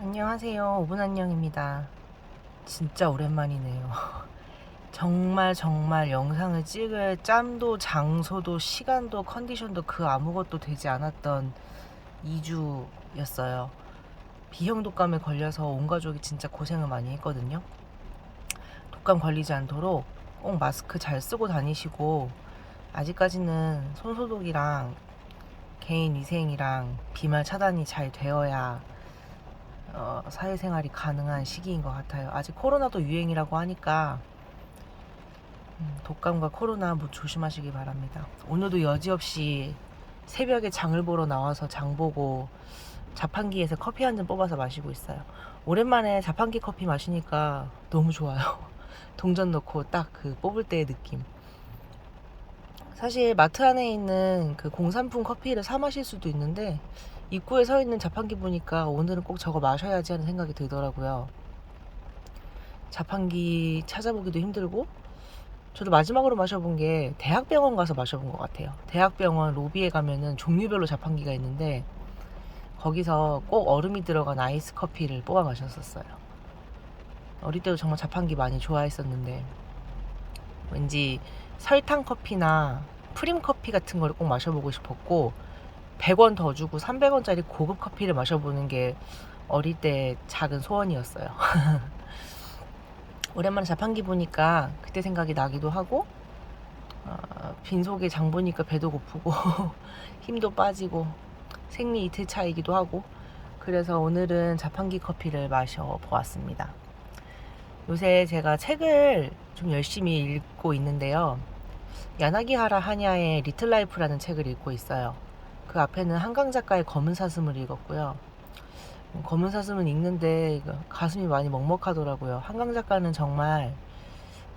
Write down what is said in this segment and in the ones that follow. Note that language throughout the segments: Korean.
안녕하세요. 5분 안녕입니다. 진짜 오랜만이네요. 정말 정말 영상을 찍을 짬도 장소도 시간도 컨디션도 그 아무것도 되지 않았던 2주였어요. 비형 독감에 걸려서 온 가족이 진짜 고생을 많이 했거든요. 독감 걸리지 않도록 꼭 마스크 잘 쓰고 다니시고 아직까지는 손소독이랑 개인 위생이랑 비말 차단이 잘 되어야 어, 사회생활이 가능한 시기인 것 같아요. 아직 코로나도 유행이라고 하니까 음, 독감과 코로나 뭐 조심하시기 바랍니다. 오늘도 여지없이 새벽에 장을 보러 나와서 장 보고 자판기에서 커피 한 잔 뽑아서 마시고 있어요. 오랜만에 자판기 커피 마시니까 너무 좋아요. 동전 넣고 딱 그 뽑을 때의 느낌. 사실 마트 안에 있는 그 공산품 커피를 사 마실 수도 있는데 입구에 서 있는 자판기 보니까 오늘은 꼭 저거 마셔야지 하는 생각이 들더라고요. 자판기 찾아보기도 힘들고 저도 마지막으로 마셔본 게 대학병원 가서 마셔본 것 같아요. 대학병원 로비에 가면은 종류별로 자판기가 있는데 거기서 꼭 얼음이 들어간 아이스 커피를 뽑아 마셨었어요. 어릴 때도 정말 자판기 많이 좋아했었는데 왠지 설탕 커피나 프림 커피 같은 걸 꼭 마셔보고 싶었고 100원 더 주고 300원짜리 고급 커피를 마셔보는 게 어릴 때 작은 소원이었어요. 오랜만에 자판기 보니까 그때 생각이 나기도 하고 어, 빈속에 장 보니까 배도 고프고 힘도 빠지고 생리 이틀 차이기도 하고 그래서 오늘은 자판기 커피를 마셔 보았습니다. 요새 제가 책을 좀 열심히 읽고 있는데요. 야나기하라 하냐의 리틀 라이프라는 책을 읽고 있어요. 그 앞에는 한강 작가의 검은 사슴을 읽었고요. 음, 검은 사슴은 읽는데 그 가슴이 많이 먹먹하더라고요. 한강 작가는 정말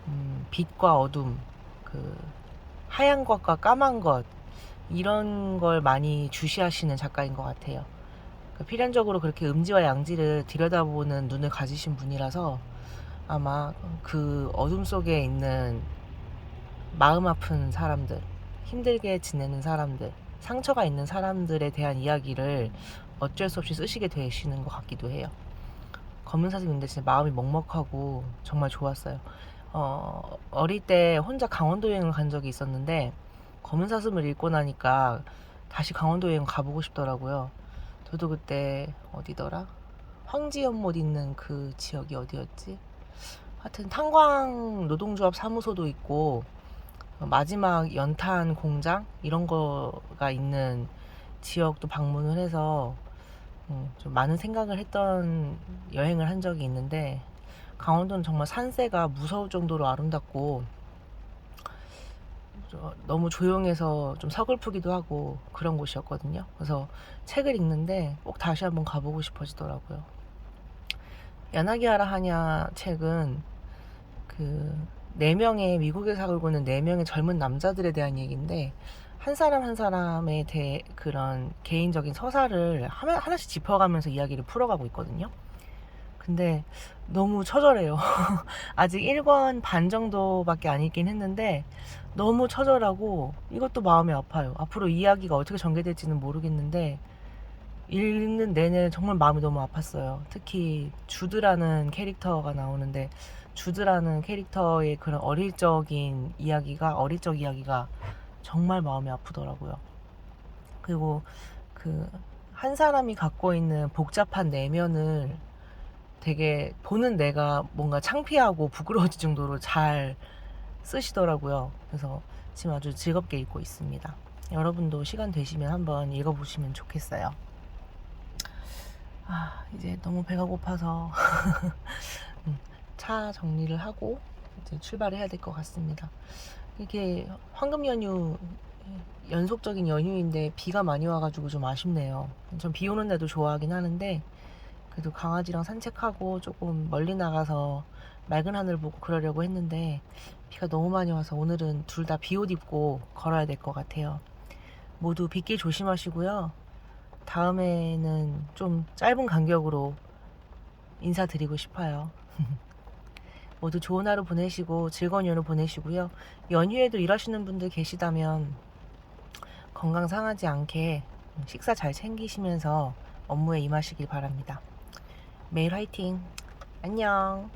음, 빛과 어둠, 그 하얀 것과 까만 것 이런 걸 많이 주시하시는 작가인 것 같아요. 그 필연적으로 그렇게 음지와 양지를 들여다보는 눈을 가지신 분이라서 아마 그 어둠 속에 있는 마음 아픈 사람들, 힘들게 지내는 사람들, 상처가 있는 사람들에 대한 이야기를 어쩔 수 없이 쓰시게 되시는 것 같기도 해요. 검은 사슴인데 진짜 마음이 먹먹하고 정말 좋았어요. 어, 어릴 때 혼자 강원도 여행을 간 적이 있었는데 검은 사슴을 읽고 나니까 다시 강원도 여행 가보고 싶더라고요. 저도 그때 어디더라? 황지연못 있는 그 지역이 어디였지? 하여튼 탄광 노동조합 사무소도 있고 마지막 연탄 공장 이런 거가 있는 지역도 방문을 해서 음, 좀 많은 생각을 했던 여행을 한 적이 있는데 강원도는 정말 산세가 무서울 정도로 아름답고 저- 너무 조용해서 좀 서글프기도 하고 그런 곳이었거든요. 그래서 책을 읽는데 꼭 다시 한번 가보고 싶어지더라고요. 야나기하라 하냐 책은 그 네 명의 미국에 살고 있는 네 명의 젊은 남자들에 대한 얘기인데 한 사람 한 사람에 대해 그런 개인적인 서사를 하나- 하나씩 짚어가면서 이야기를 풀어가고 있거든요. 근데 너무 처절해요. 아직 1권 반 정도밖에 안 읽긴 했는데 너무 처절하고 이것도 마음이 아파요. 앞으로 이야기가 어떻게 전개될지는 모르겠는데 읽는 내내 정말 마음이 너무 아팠어요. 특히 주드라는 캐릭터가 나오는데 주드라는 캐릭터의 그런 어릴 적인 이야기가 어릴 적 이야기가 정말 마음이 아프더라고요. 그리고 그 한 사람이 갖고 있는 복잡한 내면을 되게 보는 내가 뭔가 창피하고 부끄러워질 정도로 잘 쓰시더라고요. 그래서 지금 아주 즐겁게 읽고 있습니다. 여러분도 시간 되시면 한번 읽어보시면 좋겠어요. 아, 이제 너무 배가 고파서 음, 차 정리를 하고 이제 출발을 해야 될 것 같습니다. 이게 황금 연휴 연속적인 연휴인데 비가 많이 와가지고 좀 아쉽네요. 전 비 오는 데도 좋아하긴 하는데 그래도 강아지랑 산책하고 조금 멀리 나가서 맑은 하늘 보고 그러려고 했는데 비가 너무 많이 와서 오늘은 둘 다 비 옷 입고 걸어야 될 것 같아요. 모두 빗길 조심하시고요. 다음에는 좀 짧은 간격으로 인사드리고 싶어요. 모두 좋은 하루 보내시고 즐거운 연휴 보내시고요. 연휴에도 일하시는 분들 계시다면 건강 상하지 않게 식사 잘 챙기시면서 업무에 임하시길 바랍니다. 매일 화이팅. 안녕.